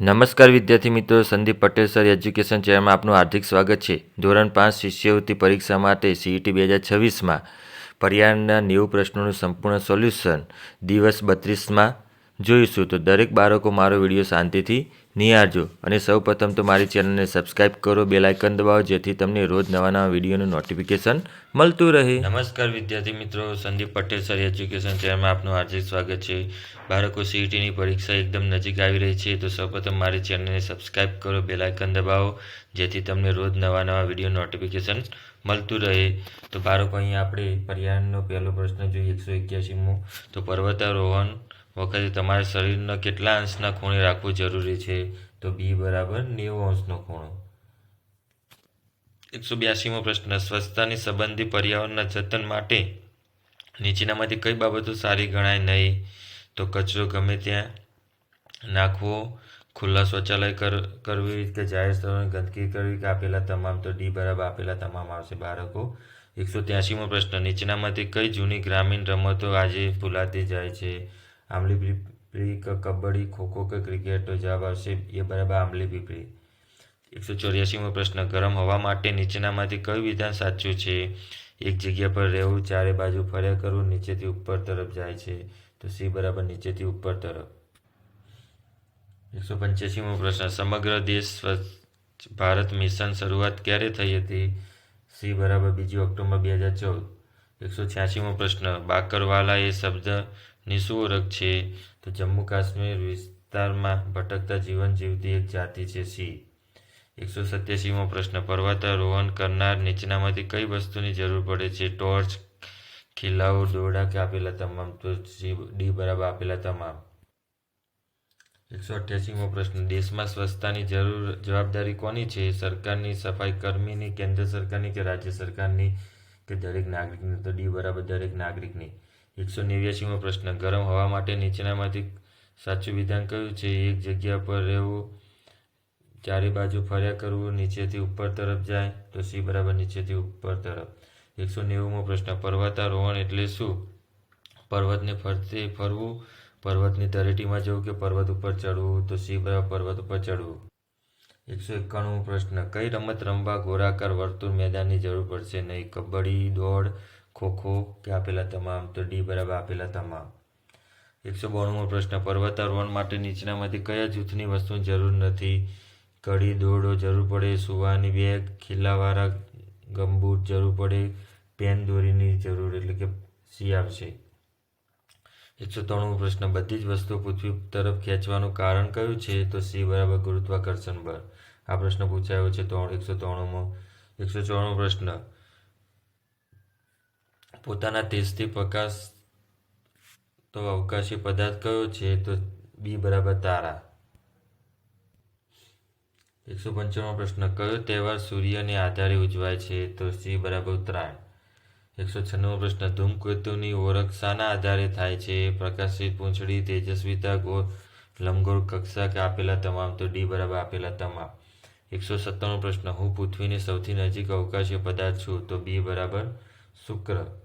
નમસ્કાર વિદ્યાર્થી મિત્રો, સંદીપ પટેલ સર એજ્યુકેશન ચેનલમાં આપનું હાર્દિક સ્વાગત છે. ધોરણ પાંચ શિષ્યવૃત્તિ પરીક્ષા માટે સીઈટી બે હજાર છવ્વીસમાં પર્યાવરણના નેવું પ્રશ્નોનું સંપૂર્ણ સોલ્યુશન દિવસ બત્રીસમાં જોઈશું. તો દરેક બાળકો મારો વીડિયો શાંતિથી નિહાળજો અને સૌપ્રથમ તો મારી ચેનલને સબસ્ક્રાઇબ કરો બે લાઇકન દબાવો, જેથી તમને રોજ નવા નવા વિડીયોનું નોટિફિકેશન મળતું રહે. નમસ્કાર વિદ્યાર્થી મિત્રો, સંદીપ પટેલ સર એજ્યુકેશન ચેનલમાં આપનું હાર્દિક સ્વાગત છે. બાળકો સીઈટીની પરીક્ષા એકદમ નજીક આવી રહી છે, તો સૌપ્રથમ મારી ચેનલને સબસ્ક્રાઇબ કરો બે લાઇકન દબાવો, જેથી તમને રોજ નવા નવા વીડિયો નોટિફિકેશન મળતું રહે. તો બાળકો, અહીંયા આપણે પર્યાવરણનો પહેલો પ્રશ્ન જોઈએ, એકસો એક્યાસીમો તો પર્વતારોહણ વખતે તમારા શરીરના કેટલા અંશના ખૂણે રાખવું જરૂરી છે? તો બી બરાબર નેવું અંશનો ખૂણો. એકસો બ્યાસીમો પ્રશ્ન. સ્વચ્છતાની સંબંધી પર્યાવરણના જતન માટે નીચેનામાંથી કઈ બાબતો સારી ગણાય નહીં? તો કચરો ગમે ત્યાં નાખવો, ખુલ્લા શૌચાલય કર, કરવી કે જાહેર સ્થળોની ગંદકી કરવી કે આપેલા તમામ, તો ડી બરાબર આપેલા તમામ આવશે બાળકો. એકસો ત્યાસીમો પ્રશ્ન. નીચેનામાંથી કઈ જૂની ગ્રામીણ રમતો આજે ભૂલાતી જાય છે? આંબલી પીપળી કબડ્ડી, ખોખો કે ક્રિકેટ તો જવાબ આવશે એ બરાબર આમલી પીપળી એકસો ચોર્યાસીમો પ્રશ્ન, ગરમ હવા માટે નીચેનામાંથી કયું વિધાન સાચું છે? એક જગ્યા પર રહેવું, ચારે બાજુ ફર્યા કરવું, નીચેથી ઉપર તરફ જાય છે. તો સી બરાબર નીચેથી ઉપર તરફ. એકસો પંચ્યાસીમો પ્રશ્ન, સમગ્ર દેશ સ્વચ્છ ભારત મિશન શરૂઆત ક્યારે થઈ હતી? સી બરાબર બીજી ઓક્ટોબર બે હજાર ચૌદ. એકસો છ્યાસીમો પ્રશ્ન, બાકરવાલા એ શબ્દની શું છે. તો જમ્મુ કાશ્મીર વિસ્તારમાં ભટકતા જીવન જીવતી એક જાતિ છે સી એકસો સત્યાસીમો પ્રશ્ન. પર્વતારોહણ કરનાર નીચેનામાંથી કઈ વસ્તુની જરૂર પડે છે? ટોર્ચ ખીલાઓ દોરડા કે આપેલા તમામ? તો સી, ડી બરાબર આપેલા તમામ. એકસો અઠ્યાસીમો પ્રશ્ન. દેશમાં સ્વચ્છતાની જરૂર જવાબદારી કોની છે? સરકારની સફાઈ કર્મીની, કેન્દ્ર સરકારની કે રાજ્ય સરકારની? કે દરેક નાગરિકની? તો ડી બરાબર દરેક નાગરિકની. એકસો નેવ્યાસીમો પ્રશ્ન. ગરમ હવા માટે નીચેનામાંથી સાચું વિધાન કયું છે? એક જગ્યા પર રહેવું, ચારે બાજુ ફર્યા કરવું, નીચેથી ઉપર તરફ જાય, તો સી બરાબર નીચેથી ઉપર તરફ. એકસો નેવુંમો પ્રશ્ન. પર્વતારોહણ એટલે શું? પર્વતને ફરતે ફરવું, પર્વતની તરેટીમાં જવું કે પર્વત ઉપર ચડવું? તો સી બરાબર પર્વત ઉપર ચડવું. એકસો એકાણું પ્રશ્ન. કઈ રમત રમવા ગોળાકાર વર્તુળ મેદાનની જરૂર પડશે? નહીં, કબડ્ડી, દોડ ખોખો કે આપેલા તમામ તો ડી બરાબર આપેલા તમામ. એકસો બોણુંમો પ્રશ્ન પર્વતારોહણ માટે નીચેનામાંથી કયા જૂથની વસ્તુની જરૂર નથી? કડી દોરડો જરૂર પડે, સુવાની બેગ, ખીલાવાળા ગમબૂટ જરૂર પડે, પેન દોરીની જરૂર એટલે કે સી આવશે? એકસો ત્રાણું પ્રશ્ન, બધી જ વસ્તુઓ પૃથ્વી તરફ ખેંચવાનું કારણ કયું છે? તો સી બરાબર ગુરુત્વાકર્ષણ બળ. આ પ્રશ્ન પૂછાયો છે ત્રણ, એકસો ત્રાણુંમો. એકસો ચોરાણું પ્રશ્ન પોતાના તેજથી પ્રકાશ તો અવકાશી પદાર્થ કયો છે તો બી બરાબર તારા. એકસો પંચાણું પ્રશ્ન, કયો તહેવાર સૂર્યને આધારે ઉજવાય છે તો સી બરાબર ઉત્તરાયણ. એકસો છન્નું પ્રશ્ન, ધૂમકેતુની ઓળખ શાના આધારે થાય છે? પ્રકાશિત પૂંછડી, તેજસ્વીતા, ગોળ લંબગોળ કક્ષા કે આપેલા તમામ તો ડી બરાબર આપેલા તમામ. એકસો સત્તાણું પ્રશ્ન, હું પૃથ્વીની સૌથી નજીક અવકાશીય પદાર્થ છું તો બી બરાબર શુક્ર.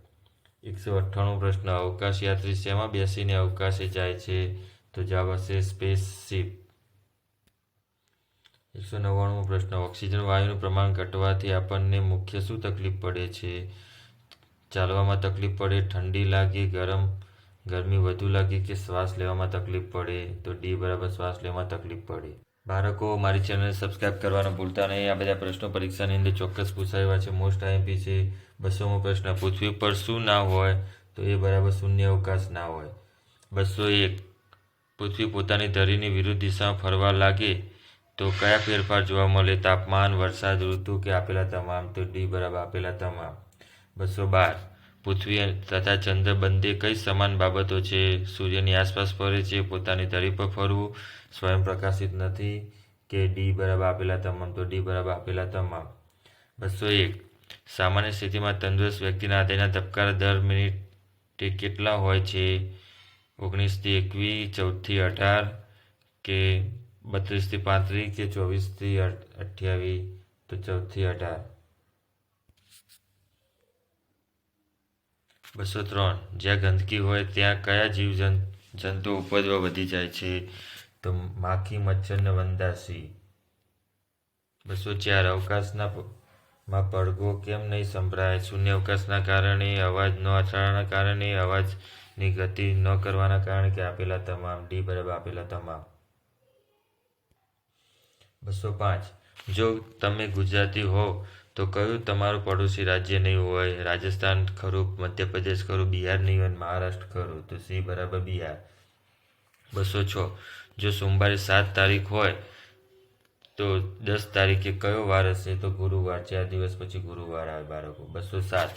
એકસો અઠ્ઠાણું પ્રશ્ન અવકાશ યાત્રી શેમાં બેસીને અવકાશે જાય છે? તો જવાબ હશે સ્પેસશીપ. એકસો નવ્વાણું પ્રશ્ન, ઓક્સિજન વાયુનું પ્રમાણ ઘટવાથી આપણને મુખ્ય શું તકલીફ પડે છે? ચાલવામાં તકલીફ પડે, ઠંડી લાગે, ગરમ, ગરમી વધુ લાગે કે શ્વાસ લેવામાં તકલીફ પડે? તો ડી બરાબર શ્વાસ લેવામાં તકલીફ પડે. બાળકો, મારી ચેનલને સબસ્ક્રાઇબ કરવાનું ભૂલતા નહીં. આ બધા પ્રશ્નો પરીક્ષાની અંદર ચોક્કસ પૂછાયા છે. મોસ્ટ આઈએમપી છે. બસોમો પ્રશ્ન પૃથ્વી પર શું ના હોય તો એ બરાબર શૂન્ય અવકાશ ના હોય. બસો એક. પૃથ્વી પોતાની ધરીની વિરુદ્ધ દિશામાં ફરવા લાગે તો કયા ફેરફાર જોવા મળે? તાપમાન, વરસાદ, ઋતુ કે આપેલા તમામ? તો ડી બરાબર આપેલા તમામ. બસો બાર. પૃથ્વી તથા ચંદ્ર બંને કઈ સમાન બાબતો છે? સૂર્યની આસપાસ ફરે છે, પોતાની ધરી પર ફરવું, સ્વયં પ્રકાશિત નથી કે ડી બરાબર આપેલા તમામ? તો ડી બરાબર આપેલા તમામ. બસો એક. સામાન્ય સ્થિતિમાં તંદુરસ્ત વ્યક્તિના હૃદયના ધબકારા દર મિનિટે કેટલા હોય છે? ઓગણીસથી એકવીસ ચૌદથી અઢાર કે બત્રીસથી પાંત્રીસ કે ચોવીસથી અઠ્યાવીસ? તો ચૌદથી અઢાર. બસો ત્રણ. જ્યાં ગંદકી હોય ત્યાં કયા જીવ જંતુઓ ઉપજવા વધી જાય છે? તો માખી, મચ્છર ને વંદાસી. બસો ચાર. અવકાશના માં પડઘો કેમ નહીં સંભળાય? શૂન્યવકાશના કારણે, અવાજ ન અથડાના કારણે, અવાજની ગતિ ન કરવાના કારણે કે આપેલા તમામ ડી બરાબર આપેલા તમામ. બસો પાંચ. જો તમે ગુજરાતી હો, તો કયું તમારું પડોશી રાજ્ય નહીં હોય? રાજસ્થાન ખરું, મધ્યપ્રદેશ ખરું, બિહાર નહીં હોય મહારાષ્ટ્ર ખરું? તો સી બરાબર બિહાર. બસો છ. જો સોમવારે સાત તારીખ હોય તો દસ તારીખે કયો વાર હશે? તો ગુરુવાર. ચાર દિવસ પછી ગુરુવાર આવે બાળકો. બસો સાત.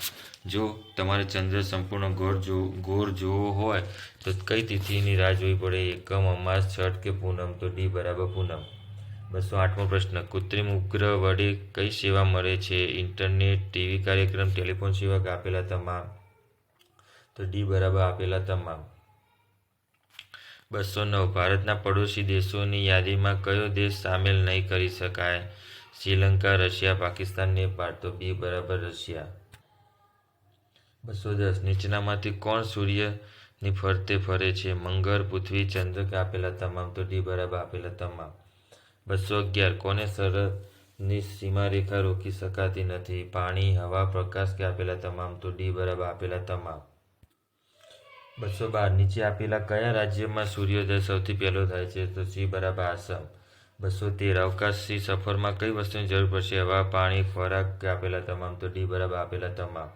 જો તમારે ચંદ્ર સંપૂર્ણ ગોળ જો ગોળ જોવો હોય, તો કઈ તિથિની રાહ જોવી પડે? એકમ, અમાસ, છઠ કે પૂનમ? તો ડી બરાબર પૂનમ. બસો આઠમો પ્રશ્ન. કૃત્રિમ ઉપગ્રહ વડે કઈ સેવા મળે છે? ઇન્ટરનેટ, ટીવી કાર્યક્રમ, ટેલિફોન સેવા આપેલા તમામ. તો ડી બરાબર આપેલા તમામ. બસો નવ ભારતના પડોશી દેશોની યાદીમાં કયો દેશ સામેલ નહીં કરી શકાય? શ્રીલંકા, રશિયા, પાકિસ્તાન નેપાળ તો બી બરાબર રશિયા. બસો દસ. નીચેનામાંથી કોણ સૂર્યની ફરતે ફરે છે? મંગળ, પૃથ્વી ચંદ્ર કે આપેલા તમામ તો ડી બરાબર આપેલા તમામ. બસો અગિયાર. કોને સરહદની સીમારેખા રોકી શકાતી નથી? પાણી, હવા, પ્રકાશ કે આપેલા તમામ તો ડી બરાબર આપેલા તમામ. બસો બાર. નીચે આપેલા કયા રાજ્યમાં સૂર્યોદય સૌથી પહેલો થાય છે? તો સી બરાબર આસામ. બસો તેર. અવકાશી સફરમાં કઈ વસ્તુની જરૂર પડશે? હવા, પાણી, ખોરાક આપેલા તમામ? તો ડી બરાબર આપેલા તમામ.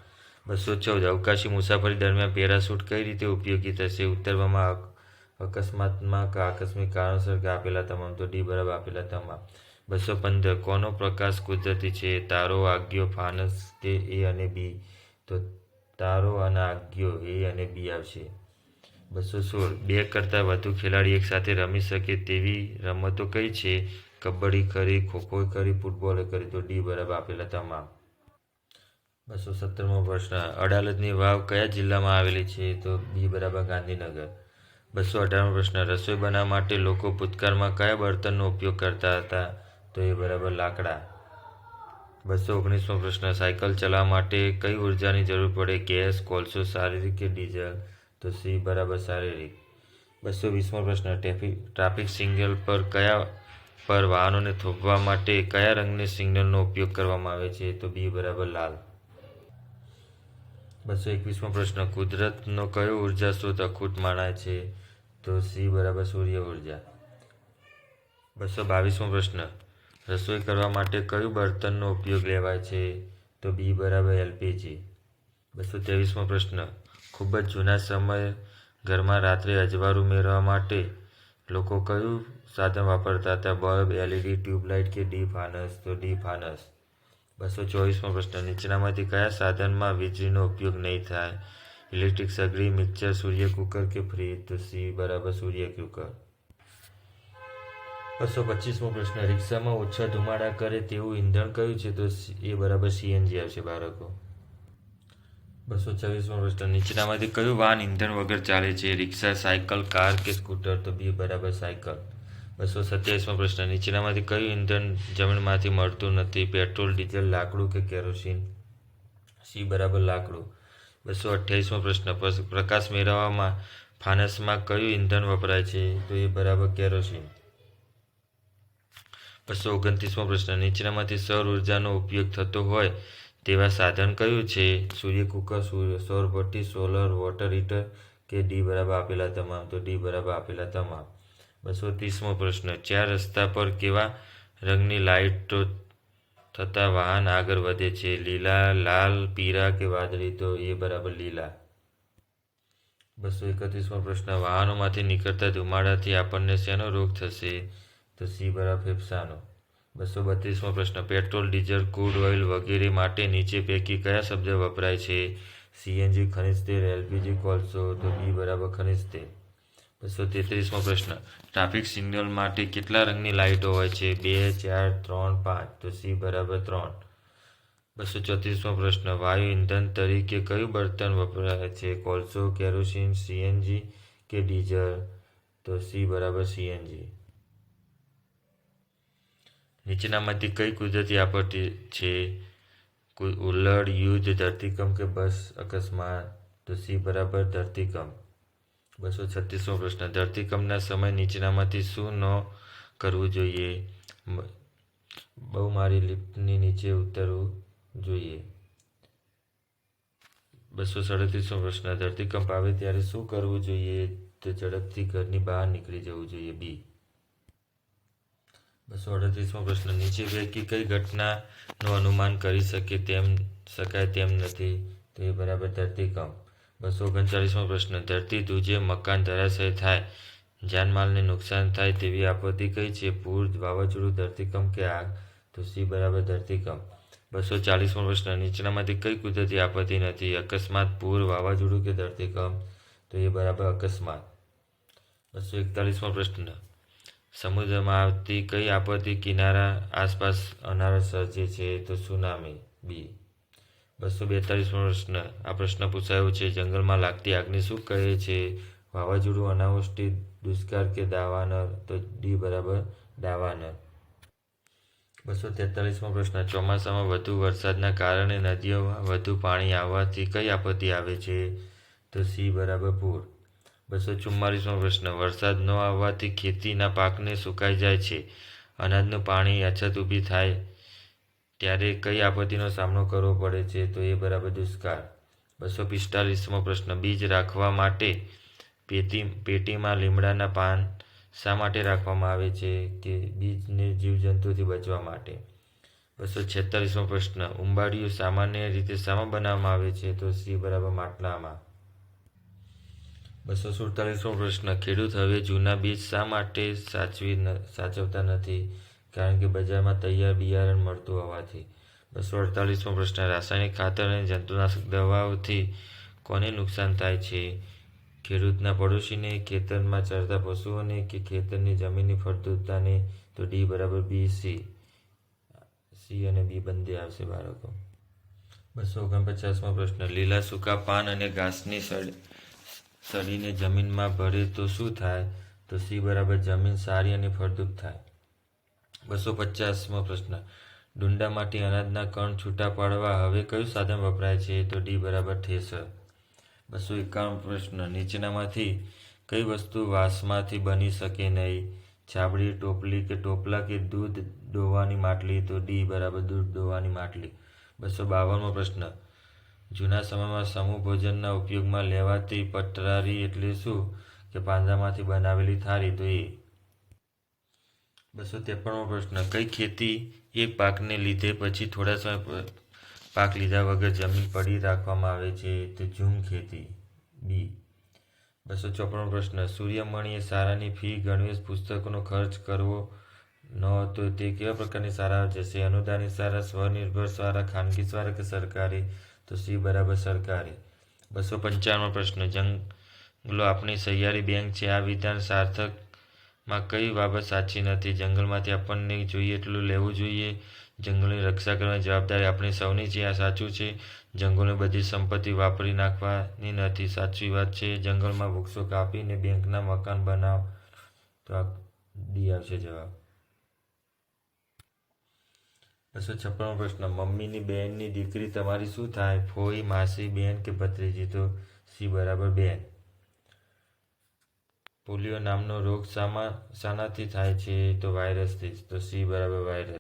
બસો ચૌદ. અવકાશી મુસાફરી દરમિયાન પેરાશૂટ કઈ રીતે ઉપયોગી થશે? ઉતરવામાં અક- અકસ્માતમાં આકસ્મિક કારણોસર કે આપેલા તમામ? તો ડી બરાબર આપેલા તમામ. બસો પંદર. કોનો પ્રકાશ કુદરતી છે? તારો, આગ્યો, ફાનસ કે એ અને બી. તો તારો અને આજ્ઞો એ અને બી આવશે. બસો સોળ. બે કરતાં વધુ ખેલાડી એકસાથે રમી શકે તેવી રમતો કઈ છે? કબડ્ડી કરી, ખોખો કરી, ફૂટબોલ કરી તો ડી બરાબર આપેલા તમામ. બસો સત્તરમો પ્રશ્ન અડાલજની વાવ કયા જિલ્લામાં આવેલી છે? તો બી બરાબર ગાંધીનગર. બસો અઢારમો પ્રશ્ન રસોઈ બનાવવા માટે લોકો ભૂતકાળમાં કયા બર્તનનો ઉપયોગ કરતા હતા? તો એ બરાબર લાકડા. બસો ઓગણીસમો પ્રશ્ન. સાયકલ ચલાવવા માટે કઈ ઉર્જાની જરૂર પડે? ગેસ, કોલસો, શારીરિક કે ડીઝલ? તો સી બરાબર શારીરિક. બસો વીસમો પ્રશ્ન. ટ્રાફિક ટ્રાફિક સિગ્નલ પર કયા, પર વાહનોને થોભવા માટે કયા રંગની સિગ્નલનો ઉપયોગ કરવામાં આવે છે? તો બી બરાબર લાલ. બસો એકવીસમો પ્રશ્ન. કુદરતનો કયો ઊર્જા સ્ત્રોત અખૂટ માનાય છે? તો સી બરાબર સૂર્ય ઊર્જા. બસો બાવીસમો પ્રશ્ન. રસોઈ કરવા માટે કયું બર્તનનો ઉપયોગ લેવાય છે? તો બી બરાબર એલપીજી. બસો ત્રેવીસમો પ્રશ્ન. ખૂબ જ જૂના સમય ઘરમાં રાત્રે અજવાળું મેળવવા માટે લોકો કયું સાધન વાપરતા હતા? બલ્બ, એલઈડી, ટ્યુબલાઇટ કે ડી ફાનસ? તો ડી ફાનસ. બસો ચોવીસમો પ્રશ્ન. નીચેનામાંથી કયા સાધનમાં વીજળીનો ઉપયોગ નહીં થાય? ઇલેક્ટ્રિક સગડી, મિક્સર, સૂર્ય કુકર કે ફ્રીજ? તો સી બરાબર સૂર્ય કુકર. બસો પચીસમો પ્રશ્ન, રિક્ષામાં ઓછા ધુમાડા કરે તેવું ઈંધણ કયું છે? તો એ બરાબર સીએનજી આવશે બાળકો. બસો છવ્વીસમો પ્રશ્ન, નીચેનામાંથી કયું વાહન ઈંધણ વગર ચાલે છે? રિક્ષા, સાયકલ, કાર કે સ્કૂટર? તો બી બરાબર સાયકલ. બસો સત્યાવીસમો પ્રશ્ન, નીચેનામાંથી કયું ઈંધણ જમીનમાંથી મળતું નથી? પેટ્રોલ, ડીઝલ, લાકડું કે કેરોસીન? સી, બરાબર લાકડું. બસો અઠ્યાવીસમો પ્રશ્ન, પ્રકાશ મેળવવામાં ફાનસમાં કયું ઈંધણ વપરાય છે? તો એ બરાબર કેરોસીન. બસો ઓગણત્રીસમો પ્રશ્ન, નીચેનામાંથી સૌર ઉર્જાનો ઉપયોગ થતો હોય તેવા સાધન કયું છે? સૂર્ય કુકર સૌર ભઠ્ઠી, સોલર વોટર હીટર કે ડી બરાબર આપેલા તમામ? તો ડી બરાબર આપેલા તમામ. બસો ત્રીસમો પ્રશ્ન, ચાર રસ્તા પર કેવા રંગની લાઇટો થતાં વાહન આગળ વધે છે? લીલા, લાલ, પીળા કે વાદળી? તો એ બરાબર લીલા. બસો એકત્રીસમો પ્રશ્ન, વાહનોમાંથી નીકળતા ધુમાડાથી આપણને શેનો રોગ થશે? તો સી બરાબર ફેફસાનો. બસો બત્રીસમો પ્રશ્ન. પેટ્રોલ, ડીઝલ, ક્રૂડ ઓઇલ વગેરે માટે નીચે પૈકી કયા શબ્દ વપરાય છે? સીએનજી, ખનિજ તેલ, એલપીજી, કોલસો, તો બી બરાબર ખનિજ તેલ. બસો તેત્રીસમો પ્રશ્ન. ટ્રાફિક સિગ્નલ માટે કેટલા રંગની લાઇટો હોય છે? બે, ચાર, ત્રણ, પાંચ. તો સી બરાબર ત્રણ. બસો ચોત્રીસમો પ્રશ્ન. વાયુ ઇંધન તરીકે કયું બળતણ વપરાય છે? કોલસો, કેરોસીન, સીએનજી કે ડીઝલ? તો સી બરાબર સીએનજી. નીચેનામાંથી કઈ કુદરતી આપત્તિ છે? કોઈ ઉલ્લડ યુદ્ધ, ધરતીકંપ કે બસ અકસ્માત? તો સી બરાબર ધરતીકંપ. બસો છત્રીસમો પ્રશ્ન. ધરતીકંપના સમય નીચેનામાંથી શું ન કરવું જોઈએ? બહુ મારી લિફ્ટની નીચે ઉતરવું જોઈએ. બસો સડત્રીસમો પ્રશ્ન. ધરતીકંપ આવે ત્યારે શું કરવું જોઈએ? તો ઝડપથી ઘરની બહાર નીકળી જવું જોઈએ. બી. બસો અડત્રીસમો પ્રશ્ન, નીચે પૈકી કઈ ઘટનાનું અનુમાન કરી શકે તેમ શકાય તેમ નથી? તો એ બરાબર ધરતીકંપ બસો ઓગણચાળીસમો પ્રશ્ન, ધરતી ધુજે મકાન ધરાશય થાય, જાનમાલને નુકસાન થાય તેવી આપત્તિ કઈ છે? પૂર, વાવાઝોડું ધરતીકંપ કે આગ? તો સી બરાબર ધરતીકંપ બસો ચાલીસમો પ્રશ્ન, નીચેનામાંથી કઈ કુદરતી આપત્તિ નથી? અકસ્માત, પૂર, વાવાઝોડું કે ધરતીકંપ તો એ બરાબર અકસ્માત. બસો એકતાલીસમો પ્રશ્ન સમુદ્રમાં આવતી કઈ આપત્તિ કિનારા આસપાસ અનારસ સર્જે છે તો સુનામી? બી. બસો બેતાલીસમો પ્રશ્ન. આ પ્રશ્ન પૂછાયો છે, જંગલમાં લાગતી આગને શું કહે છે? વાવાઝોડું અનાવૃષ્ટિ, દુષ્કાળ કે દાવાનર તો ડી બરાબર દાવાનર બસો તેતાલીસમો પ્રશ્ન. ચોમાસામાં વધુ વરસાદના કારણે નદીઓમાં વધુ પાણી આવવાથી કઈ આપત્તિ આવે છે? તો સી બરાબર પૂર. બસો ચુમ્માલીસમો પ્રશ્ન. વરસાદ ન આવવાથી ખેતીના પાકને સુકાઈ જાય છે. અનાજનું પાણી અછત ઊભી થાય ત્યારે કઈ આપત્તિનો સામનો કરવો પડે છે તો એ બરાબર દુષ્કાળ. બસો પિસ્તાલીસમો પ્રશ્ન. બીજ રાખવા માટે પેટી, પેટીમાં લીમડાના પાન શા માટે રાખવામાં આવે છે કે બીજને જીવજંતુથી બચવા માટે? બસો છેતાલીસમો પ્રશ્ન. ઉંબાડિયું સામાન્ય રીતે શામાં બનાવવામાં આવે છે તો સી બરાબર માટલામાં. બસો સુડતાલીસમો પ્રશ્ન, ખેડૂત હવે જૂના બીજ શા માટે સાચવી સાચવતા નથી? કારણ કે બજારમાં તૈયાર બિયારણ મળતું હોવાથી. બસો અડતાલીસમો પ્રશ્ન, રાસાયણિક ખાતર અને જંતુનાશક દવાઓથી કોને નુકસાન થાય છે? ખેડૂતના પડોશીને, ખેતરમાં ચરતા પશુઓને કે ખેતરની જમીનની ફળદ્રુપતાને તો ડી બરાબર બી, સી સી અને બી બંને આવશે બાળકો. બસો ઓગણપચાસમો પ્રશ્ન, લીલા સૂકા પાન અને ઘાસની સળ સડીને જમીનમાં ભરે તો શું થાય? તો સી બરાબર જમીન સારી અને ફળદ્રુપ થાય. બસો પચાસમો પ્રશ્ન. ડુંડામાંથી અનાજના કણ છૂટા પાડવા હવે કયું સાધન વપરાય છે? તો ડી બરાબર ઠેસર. બસો એકાવન પ્રશ્ન. નીચેનામાંથી કઈ વસ્તુ વાસમાંથી બની શકે નહીં? છાબડી, ટોપલી કે ટોપલા કે દૂધ ડોવાની માટલી? તો ડી બરાબર દૂધ દોવાની માટલી. બસો બાવનમો પ્રશ્ન. જૂના સમયમાં સમૂહ ભોજનના ઉપયોગમાં લેવાતી પટરારી એટલે શું? કે પાંજરામાંથી બનાવેલી થાળી તો એ. બસો ત્રેપનમો પ્રશ્ન. કઈ ખેતી એક પાકને લીધે પછી થોડા સમય પાક લીધા વગર જમીન પડી રાખવામાં આવે છે? તો ઝૂમ ખેતી. બી. બસો ચોપનમો પ્રશ્ન. સૂર્યમણીએ સારાની ફી ગણવેશ પુસ્તકોનો ખર્ચ કરવો ન હતો તે કેવા પ્રકારની સારા જશે? અનુદાનિત સારા સ્વનિર્ભર સારા ખાનગી સારા કે સરકારી? તો સી બરાબર સરકારી. બસો પંચાવનમો પ્રશ્ન, જંગલો આપણી સહિયારી બેંક છે. આ વિધાન સાર્થકમાં કઈ બાબત સાચી નથી? જંગલમાંથી આપણને જોઈએ એટલું લેવું જોઈએ. જંગલની રક્ષા કરવાની જવાબદારી આપણી સૌની છે. આ સાચું છે. જંગલની બધી સંપત્તિ વાપરી નાખવાની નથી. સાચી વાત છે. જંગલમાં વૃક્ષો કાપીને બેંકના મકાન બનાવ. તો આ ડી આવશે જવાબ. બસો છપ્પનમો પ્રશ્ન, મમ્મીની બહેનની દીકરી તમારી શું થાય? ફોઈ, માસી બહેન કે ભત્રીજી? તો સી બરાબર બેન. પોલિયો નામનો રોગ શામાં, શાનાથી થાય છે તો વાયરસથી તો સી બરાબર વાયરસ.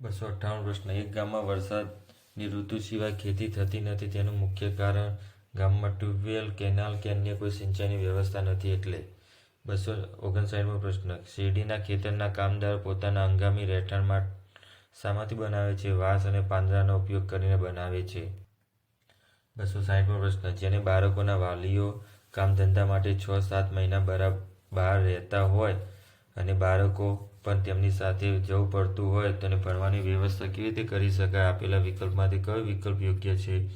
બસો અઠ્ઠાવન પ્રશ્ન, એક ગામમાં વરસાદની ઋતુ સિવાય ખેતી થતી નથી. તેનું મુખ્ય કારણ ગામમાં ટ્યુબવેલ, કેનાલ કે અન્ય કોઈ સિંચાઈની વ્યવસ્થા નથી એટલે. બસો ઓગણસાઠમો પ્રશ્ન, શેરડીના ખેતરના કામદાર પોતાના હંગામી રહેઠાણ માટે શામાંથી બનાવે છે? વાંસ અને પાંદડાનો ઉપયોગ કરીને બનાવે છે. બસો સાઠમો પ્રશ્ન. જેને બાળકોના વાલીઓ કામ ધંધા માટે છ, સાત મહિના બરાબર બહાર રહેતા હોય અને બાળકો પણ તેમની સાથે જવું પડતું હોય, તો ભણવાની વ્યવસ્થા કેવી રીતે કરી શકાય? આપેલા વિકલ્પમાંથી કયો વિકલ્પ યોગ્ય છે?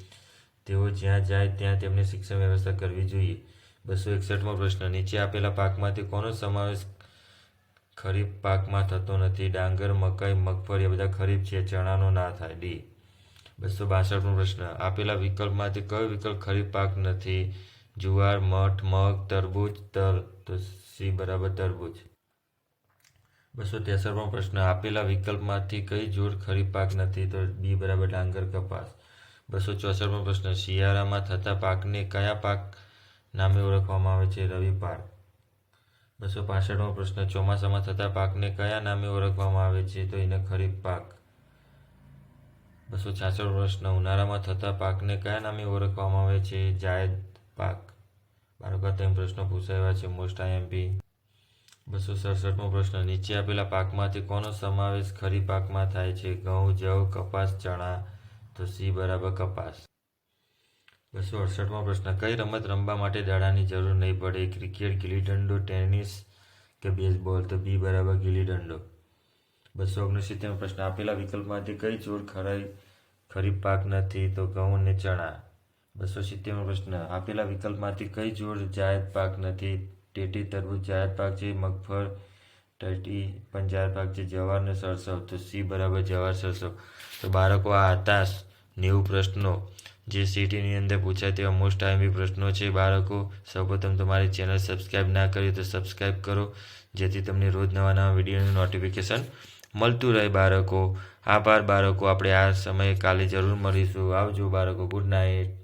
તેઓ જ્યાં જાય ત્યાં તેમને શિક્ષણ વ્યવસ્થા કરવી જોઈએ. બસો એકસઠમો પ્રશ્ન. નીચે આપેલા પાકમાંથી કોનો સમાવેશ ખરીફ પાકમાં થતો નથી. ડાંગર, મકાઈ, મગફળી એ બધા ખરીફ છે. ચણાનો ના થાય. ડી. બસો બાસઠનો પ્રશ્ન. આપેલા વિકલ્પમાંથી કયો વિકલ્પ ખરીફ પાક નથી? જુવાર, મઠ, મગ, તરબૂચ, તલ. તો સી બરાબર તરબૂચ. બસો ત્રેસઠમો પ્રશ્ન. આપેલા વિકલ્પમાંથી કઈ જોડ ખરીફ પાક નથી? તો બી બરાબર ડાંગર કપાસ. બસો ચોસઠમો પ્રશ્ન. શિયાળામાં થતા પાકને કયા પાક નામે ઓળખવામાં આવે છે? રવિ પાક બસો પાસઠમો પ્રશ્ન. ચોમાસામાં થતા પાકને કયા નામે ઓળખવામાં આવે છે? તો એને ખરીફ પાક. બસો છાસઠ પ્રશ્ન. ઉનાળામાં થતા પાકને કયા નામે ઓળખવામાં આવે છે? જાયદ પાક. બાળકો તેમ પ્રશ્નો પૂછાયા છે મોસ્ટ આઈએમપી બસો સડસઠમો પ્રશ્ન. નીચે આપેલા પાકમાંથી કોનો સમાવેશ ખરી પાકમાં થાય છે? ઘઉં, જવ, કપાસ, ચણા. તો સી બરાબર કપાસ. બસો અડસઠમો પ્રશ્ન, કઈ રમત રમવા માટે દાડાની જરૂર નહીં પડે? ક્રિકેટ ગીલી દંડો ટેનિસ કે બેઝબોલ? તો બી બરાબર ગીલી દંડો બસો ઓગણસિત્તેરમો પ્રશ્ન, આપેલા વિકલ્પમાંથી કઈ જોડ ખરાઈ ખરીફ પાક નથી તો ઘઉં અને ચણા? બસો સિત્તેરમો પ્રશ્ન, આપેલા વિકલ્પમાંથી કઈ જોડ જાયદ પાક નથી? ટેટી, તરબૂચ, જાયદ પાક છે, મગફળ, ટટી પણ જાયદ પાક છે જવાર ને સરસવ? તો સી બરાબર જવાર સરસવ. તો બાળકો, આ હતા નેવું પ્રશ્નો. જે સિટીની અંદર પૂછાય તેવા મોસ્ટ આઈમી પ્રશ્નો છે. બાળકો, સૌપ્રથમ તમારી ચેનલ સબસ્ક્રાઈબ ના કરી તો સબસ્ક્રાઈબ કરો, જેથી તમને રોજ નવા નવા વિડીયોનું નોટિફિકેશન મળતું રહે. બાળકો, આભાર બાળકો. આપણે આ સમયે કાલે જરૂર મળીશું. આવજો બાળકો ગુડ નાઇટ